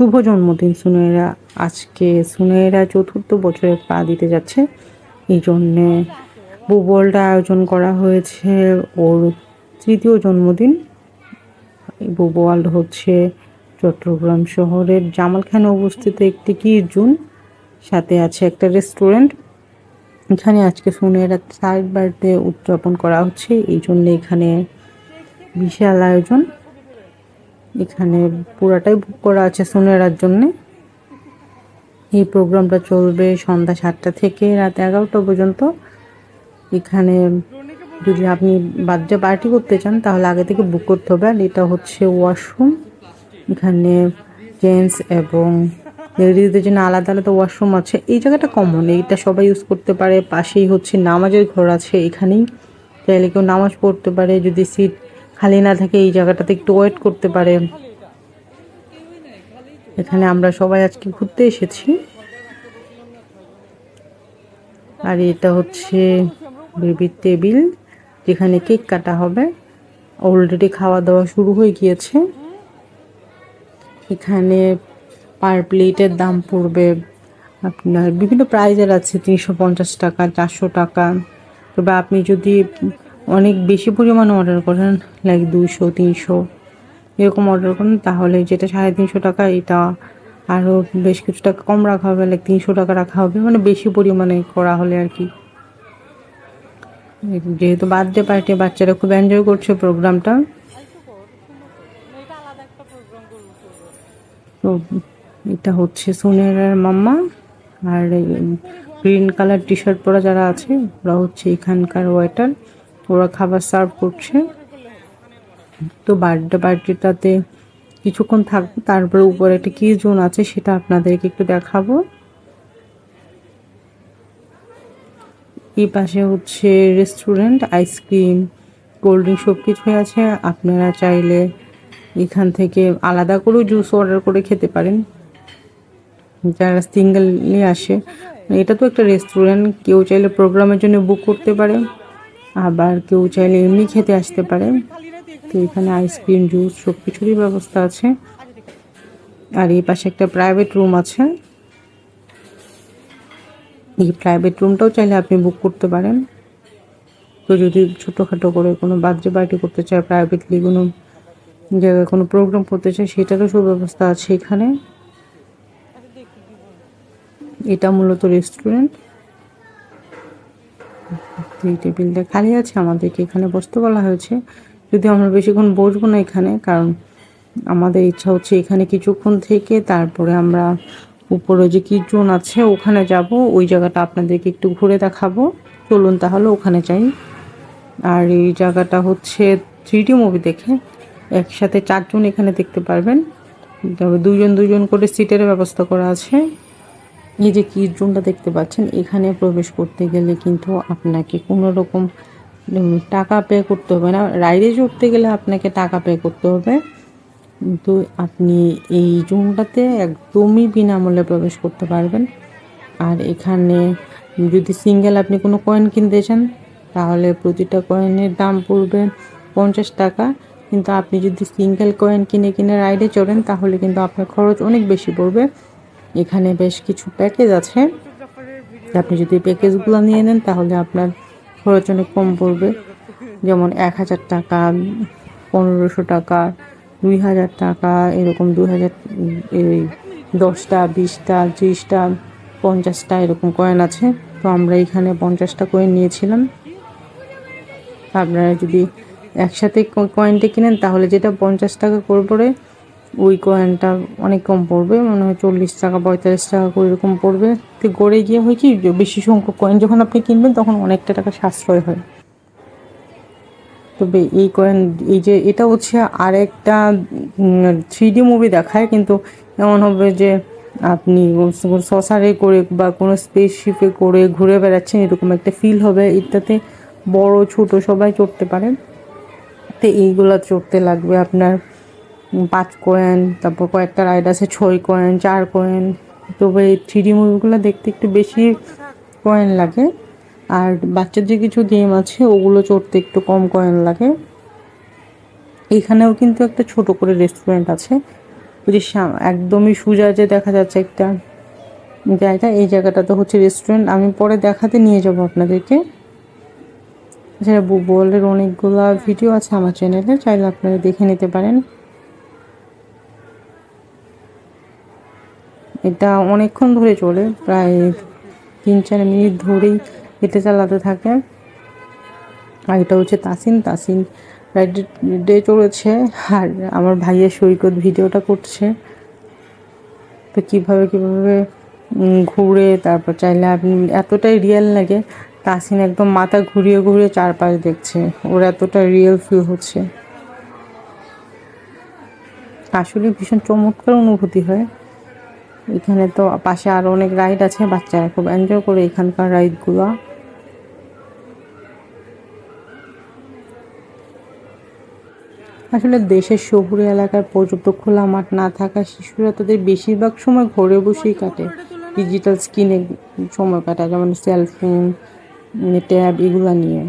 শুভ জন্মদিন, সুনয়রা। আজকে সুনয়রা চতুর্থ বছরে পা দিতে যাচ্ছে। এই জন্যে বুবলটা আয়োজন করা হয়েছে। ওর তৃতীয় জন্মদিন। বুবওয়ার্ল্ড হচ্ছে চট্টগ্রাম শহরের জামালখানে অবস্থিত একটি কিরজুন। সাথে আছে একটা রেস্টুরেন্ট। এখানে আজকে সুনয়রা থার্ড বার্থডে উদযাপন করা হচ্ছে। এই জন্য এখানে বিশাল আয়োজন। এখানে পুরাটাই বুক করা আছে সোনেরার জন্য। এই প্রোগ্রামটা চলবে সন্ধ্যা সাতটা থেকে রাত এগারোটা পর্যন্ত। এখানে যদি আপনি বার্থডে পার্টি করতে চান, তাহলে আগে থেকে বুক করতে হবে। আর এটা হচ্ছে ওয়াশরুম এখানে জেন্টস এবং লেডিসদের জন্য আলাদা আলাদা ওয়াশরুম আছে। এই জায়গাটা কমন এইটা সবাই ইউজ করতে পারে। পাশেই হচ্ছে নামাজের ঘর আছে এখানেই। চাইলে কেউ নামাজ পড়তে পারে, যদি সিট খালি না থাকে এই জায়গাটাতে একটু ওয়েট করতে পারে। এখানে আমরা সবাই আজকে ঘুরতে এসেছি। আর এটা হচ্ছে বেবির টেবিল, যেখানে কেক কাটা হবে। অলরেডি খাওয়া দাওয়া শুরু হয়ে গিয়েছে। এখানে পার প্লেটের দাম পড়বে আপনার বিভিন্ন প্রাইজের আছে, তিনশো পঞ্চাশ টাকা, চারশো টাকা। তবে আপনি যদি অনেক বেশি পরিমাণে অর্ডার করেন লাইক দুশো তিনশো, এরকম অর্ডার করেন, তাহলে যেটা সাড়ে তিনশো টাকা, এটা আরও বেশ কিছু টাকা কম রাখা হবে লাইক তিনশো টাকা রাখা হবে মানে বেশি পরিমাণে করা হলে আর কি। যেহেতু বার্থডে পার্টি বাচ্চারা খুব এনজয় করছে প্রোগ্রামটা তো এটা হচ্ছে সোনের মাম্মা, আর গ্রিন কালার টি শার্ট পরা যারা আছে, ওরা হচ্ছে এখানকার ওয়েটার ওরা খাবার সার্ভ করছে। তো বার্থডে পার্টিটাতে কিছুক্ষণ থাকব, তারপরে উপরে একটা কি জোন আছে, সেটা আপনাদেরকে একটু দেখাবো। এই পাশে হচ্ছে রেস্টুরেন্ট আইসক্রিম কোল্ড ড্রিঙ্ক সব কিছুই আছে। আপনারা চাইলে এখান থেকে আলাদা করেও জুস অর্ডার করে খেতে পারেন। যারা সিঙ্গেলি আসে, এটা তো একটা রেস্টুরেন্ট কেউ চাইলে প্রোগ্রামের জন্য বুক করতে পারে। আবার কেউ চাইলে এমনি খেতে আসতে পারে। তো এখানে আইসক্রিম জুস সব কিছুরই ব্যবস্থা আছে। আর এই পাশে একটা প্রাইভেট রুম আছে। এই প্রাইভেট রুমটাও চাইলে আপনি বুক করতে পারেন। তো যদি ছোটোখাটো করে কোনো বার্থডে পার্টি করতে চায় প্রাইভেটলি কোনো জায়গায় কোনো প্রোগ্রাম করতে চায়, সেটারও সুব্যবস্থা আছে এখানে। এটা মূলত রেস্টুরেন্ট এই টেবিলটা খালি আছে, আমাদেরকে এখানে বসতে বলা হয়েছে। যদি আমরা বেশিক্ষণ বসবো না এখানে, কারণ আমাদের ইচ্ছা হচ্ছে এখানে কিছুক্ষণ থেকে তারপরে আমরা উপরে যে কি আছে ওখানে যাব, ওই জায়গাটা আপনাদেরকে একটু ঘুরে দেখাবো। চলুন তাহলে ওখানে যাই। আর এই জায়গাটা হচ্ছে থ্রি মুভি দেখে। একসাথে চারজন এখানে দেখতে পারবেন। তবে দুজন দুজন করে সিটের ব্যবস্থা করা আছে। এই যে কি জোনটা দেখতে পাচ্ছেন, এখানে প্রবেশ করতে গেলে কিন্তু আপনাকে কোনো রকম টাকা পে করতে হবে না। রাইডে চড়তে গেলে আপনাকে টাকা পে করতে হবে। কিন্তু আপনি এই জোনটাতে একদমই বিনামূল্যে প্রবেশ করতে পারবেন। আর এখানে যদি সিঙ্গেল আপনি কোনো কয়েন কিনতে চান, তাহলে প্রতিটা কয়েনের দাম পড়বে পঞ্চাশ টাকা। কিন্তু আপনি যদি সিঙ্গেল কয়েন কিনে কিনে রাইডে চড়েন, তাহলে কিন্তু আপনার খরচ অনেক বেশি পড়বে। এখানে বেশ কিছু প্যাকেজ আছে। আপনি যদি প্যাকেজগুলো নিয়ে নেন, তাহলে আপনার খরচ অনেক কম পড়বে। যেমন এক হাজার টাকা, পনেরোশো টাকা, দুই হাজার টাকা, এরকম দুই হাজার, এই দশটা, বিশটা, ত্রিশটা, পঞ্চাশটা এরকম কয়েন আছে। তো আমরা এখানে পঞ্চাশটা কয়েন নিয়েছিলাম। আপনারা যদি একসাথে কয়েনটা কিনেন, তাহলে যেটা পঞ্চাশ টাকা করে পড়ে ওই কয়েনটা অনেক কম পড়বে, মনে হয় চল্লিশ টাকা, পঁয়তাল্লিশ টাকা করে এরকম পড়বে। তো গড়ে গিয়ে হয় কি বেশি সংখ্যক কয়েন যখন আপনি কিনবেন, তখন অনেকটা টাকা সাশ্রয় হয়। তবে এই কয়েন এই যে এটা হচ্ছে আরেকটা থ্রি ডি মুভি দেখায়, কিন্তু এমন হবে যে আপনি সসারে করে বা কোনো স্পেসশিপে করে ঘুরে বেড়াচ্ছেন, এরকম একটা ফিল হবে। এটাতে বড়, ছোট সবাই চড়তে পারেন তো এইগুলো চড়তে লাগবে আপনার পাঁচ কয়েন তারপর কয়েকটা রাইড আছে, ছয় কয়েন চার কয়েন তবে এই থ্রি মুভিগুলো দেখতে একটু বেশি কয়েন লাগে। আর বাচ্চাদের কিছু গেম আছে, ওগুলো চড়তে একটু কম কয়েন লাগে। এখানেও কিন্তু একটা ছোট করে রেস্টুরেন্ট আছে। ওই যে একদমই সোজা যে দেখা যাচ্ছে একটা জায়গা, এই জায়গাটা তো হচ্ছে রেস্টুরেন্ট আমি পরে দেখাতে নিয়ে যাব আপনাদেরকে। এছাড়া বুবলের অনেকগুলো ভিডিও আছে আমার চ্যানেলে চাইলে আপনারা দেখে নিতে পারেন। এটা অনেকক্ষণ ধরে চলে, প্রায় তিন চার মিনিট ধরেই এটা চালাতে থাকে। আর এটা হচ্ছে তাসিন তাসিন রাইড ডে চলেছে। আর আমার ভাইয়ের সৈকত ভিডিওটা করছে। তো কীভাবে কীভাবে ঘুরে, তারপর চাইলে আপনি, এতটাই রিয়েল লাগে, তাসিন একদম মাথা ঘুরিয়ে ঘুরিয়ে চারপাশ দেখছে। ওর এতটা রিয়েল ফিল হচ্ছে। আসলে ভীষণ চমৎকার অনুভূতি হয়। এখানে তো পাশে আরও অনেক রাইড আছে, বাচ্চারা খুব এনজয় করে এখানকার রাইডগুলো আসলে দেশের শহুরে এলাকার পর্যাপ্ত খোলা মাঠ না থাকা শিশুরা তাদের বেশিরভাগ সময় ঘরে বসেই কাটে। ডিজিটাল স্ক্রিনে সময় কাটায়, যেমন সেলফোন ট্যাব এগুলো নিয়ে।